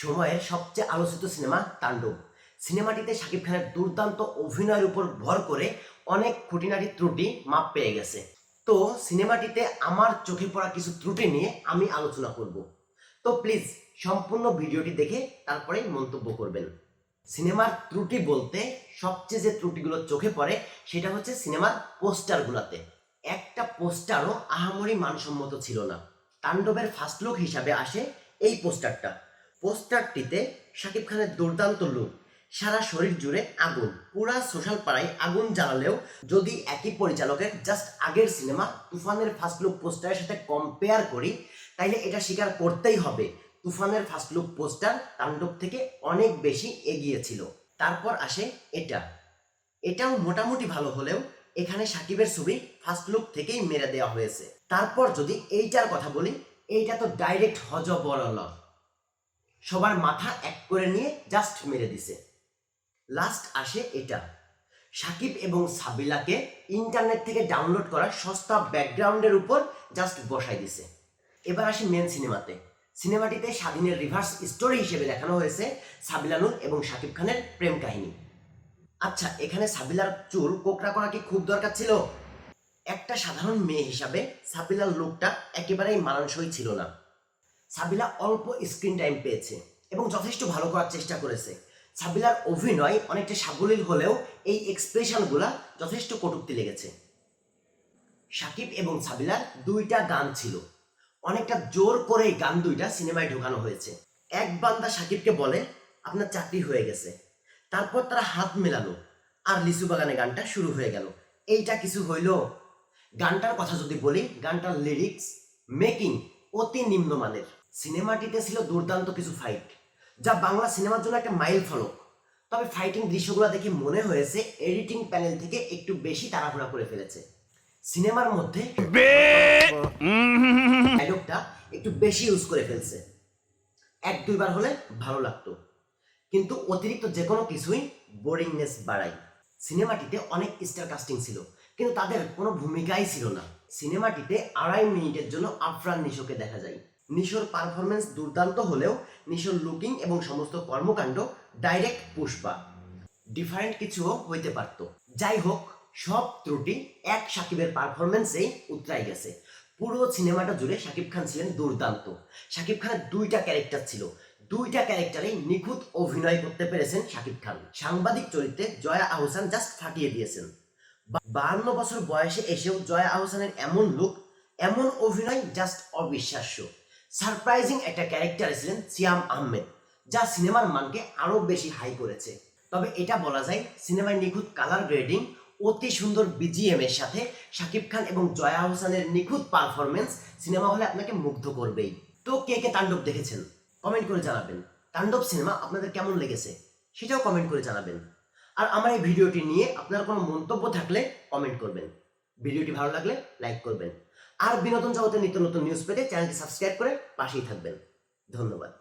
সময়ের সবচেয়ে আলোচিত সিনেমা তাণ্ডব। সিনেমাটিতে শাকিব খানের দুর্দান্ত অভিনয়ের উপর ভর করে অনেক খুঁটিনাটি ত্রুটি মাপ পেয়ে গেছে। তো সিনেমাটিতে আমার চোখে পড়া কিছু ত্রুটি নিয়ে আমি আলোচনা করব। তো প্লিজ সম্পূর্ণ ভিডিওটি দেখে তারপরে মন্তব্য করবেন। সিনেমার ত্রুটি বলতে সবচেয়ে যে ত্রুটিগুলো চোখে পড়ে সেটা হচ্ছে সিনেমার পোস্টারগুলোতে। একটা পোস্টারও আহামরি মানসম্মত ছিল না। তাণ্ডবের ফার্স্ট লুক হিসাবে আসে এই পোস্টারটা। পোস্টারটিতে শাকিব খানের দুর্দান্ত লুক সারা শরীর জুড়ে আগুন, পুরা সোশ্যাল পাড়ায় আগুন জ্বালালেও যদি একই পরিচালকের জাস্ট আগের সিনেমা তুফানের ফার্স্ট লুক পোস্টারের সাথে কম্পেয়ার করি, তাইলে এটা স্বীকার করতেই হবে। তুফানের ফার্স্ট লুক পোস্টার তাণ্ডব থেকে অনেক বেশি এগিয়ে ছিল। তারপর আসে এটা। এটাও মোটামুটি ভালো হলেও এখানে সাকিবের ছবি ফার্স্ট লুক থেকেই মেরে দেওয়া হয়েছে। তারপর যদি এইটার কথা বলি, এইটা তো ডাইরেক্ট হজবরল। সবার মাথা এক করে নিয়ে জাস্ট মেরে দিছে। লাস্ট আসে এটা। সাকিব এবং সাবিলাকে ইন্টারনেট থেকে ডাউনলোড করা সস্তা ব্যাকগ্রাউন্ডের উপর জাস্ট বসাই দিছে। এবার আসি মেন সিনেমাতে সিনেমাটিতে স্বাধীনের রিভার্স স্টোরি হিসেবে দেখানো হয়েছে সাবিলানুর এবং সাকিব খানের প্রেম কাহিনী। আচ্ছা এখানে সাবিলার চুল কোকড়া করা কি খুব দরকার ছিল? একটা সাধারণ মেয়ে হিসাবে সাবিলার লুকটা একেবারেই মানানসই ছিল না। সাবিলা অল্প স্ক্রিন টাইম পেয়েছে এবং যথেষ্ট ভালো করার চেষ্টা করেছে। সাবিলার অভিনয় অনেকটা সাবলীল হলেও এই এক্সপ্রেশনগুলা যথেষ্ট কটুক্তি লেগেছে। সাকিব এবং সাবিলার দুইটা গান ছিল। অনেকটা জোর করে এই গান দুইটা সিনেমায় ঢোকানো হয়েছে। এক বান্দা সাকিবকে বলে, আপনার চাকরি হয়ে গেছে। তারপর তারা হাত মেলালো আর লিচু বাগানে গানটা শুরু হয়ে গেল। এইটা কিছু হইল? গানটার কথা যদি বলি, গানটার লিরিক্স মেকিং অতি নিম্নমানের। সিনেমাটিতে ছিল দুর্দান্ত কিছু ফাইট যা বাংলা সিনেমার জন্য একটা মাইল ফলক। তবে ফাইটিং দৃশ্যগুলো দেখে মনে হয়েছে এডিটিং প্যানেল থেকে একটু বেশি তাড়াহুড়া করে ফেলেছে। সিনেমার মধ্যে ডায়লগটা একটু বেশি ইউজ করে ফেলছে। এক দুইবার হলে ভালো লাগতো। কিন্তু অতিরিক্ত যে কোনো কিছুই বোরিংনেস বাড়ায়। সিনেমাটিতে অনেক স্টার কাস্টিং ছিল কিন্তু তাদের কোনো ভূমিকাই ছিল না। সিনেমাটিতে আড়াই মিনিটের জন্য আফরান নিশোকে দেখা যায়। নিশোর পারফরমেন্স দুর্দান্ত হলেও নিশোর লুকিং এবং সমস্ত কর্মকাণ্ড ডাইরেক্ট পুষ্পা। ডিফারেন্ট কিছুও হইতে পারত। যাই হোক, সব ত্রুটি এক সাকিবের পারফরমেন্সেই উতরাই গেছে। পুরো সিনেমাটা জুড়ে শাকিব খান ছিলেন দুর্দান্ত। শাকিব খানের দুইটা ক্যারেক্টার ছিল। দুইটা ক্যারেক্টারে নিখুঁত অভিনয় করতে পেরেছেন শাকিব খান। সাংবাদিক চরিত্রে জয়া আহসান জাস্ট ফাটিয়ে দিয়েছেন। বাহান্ন বছর বয়সে এসেও জয়া আহসানের এমন লুক এমন অভিনয় জাস্ট অবিশ্বাস্য। সারপ্রাইজিং একটা ক্যারেক্টার ছিলেন সিয়াম আহমেদ, যা সিনেমার মানকে আরও বেশি হাই করেছে। তবে এটা বলা যায় সিনেমায় নিখুঁত কালার গ্রেডিং অতি সুন্দর বিজিএম এর সাথে শাকিব খান এবং জয়া আহসানের নিখুঁত পারফরমেন্স সিনেমা হলে আপনাকে মুগ্ধ করবেই। তো কে কে তাণ্ডব দেখেছেন? কমেন্ট করে জানাবেন। তাণ্ডব সিনেমা আপনাদের কেমন লেগেছে? সেটাও কমেন্ট করে জানাবেন। আর আমার এই ভিডিওটি নিয়ে আপনার কোনো মন্তব্য থাকলে কমেন্ট করবেন। ভিডিওটি ভালো লাগলে লাইক করবেন। আর বিনোদন জগতের নিত্য নতুন নিউজ পেতে চ্যানেলটি সাবস্ক্রাইব করে পাশেই থাকবেন। ধন্যবাদ।